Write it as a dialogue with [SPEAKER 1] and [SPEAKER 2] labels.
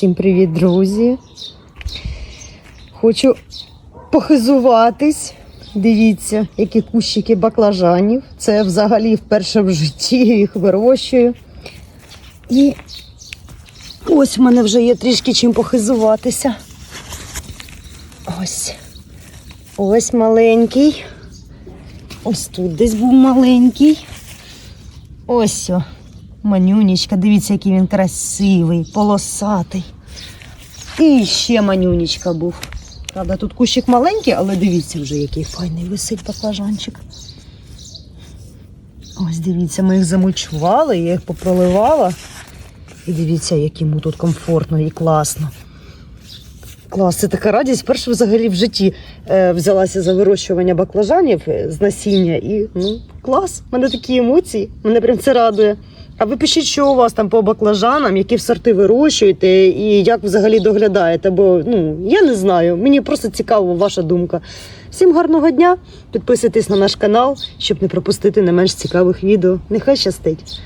[SPEAKER 1] Всім привіт, друзі. Хочу похизуватись. Дивіться, які кущики баклажанів. Це взагалі вперше в житті їх вирощую. І ось в мене вже є трішки чим похизуватися. Ось. Ось маленький. Ось тут десь був маленький. Ось о, манюнічка. Дивіться, який він красивий, полосатий. І ще манюнічка був. Правда, тут кущик маленький, але дивіться вже, який файний висить баклажанчик. Ось дивіться, ми їх замульчували, я їх попроливала. І дивіться, як йому тут комфортно і класно. Клас, це така радість. Перше взагалі в житті е, взялася за вирощування баклажанів е, з насіння. І ну, клас, в мене такі емоції, мене прям це радує. А ви пишіть, що у вас там по баклажанам, які в сорти вирощуєте і як взагалі доглядаєте, бо ну, я не знаю. Мені просто цікава ваша думка. Всім гарного дня! Підписуйтесь на наш канал, щоб не пропустити не менш цікавих відео. Нехай щастить!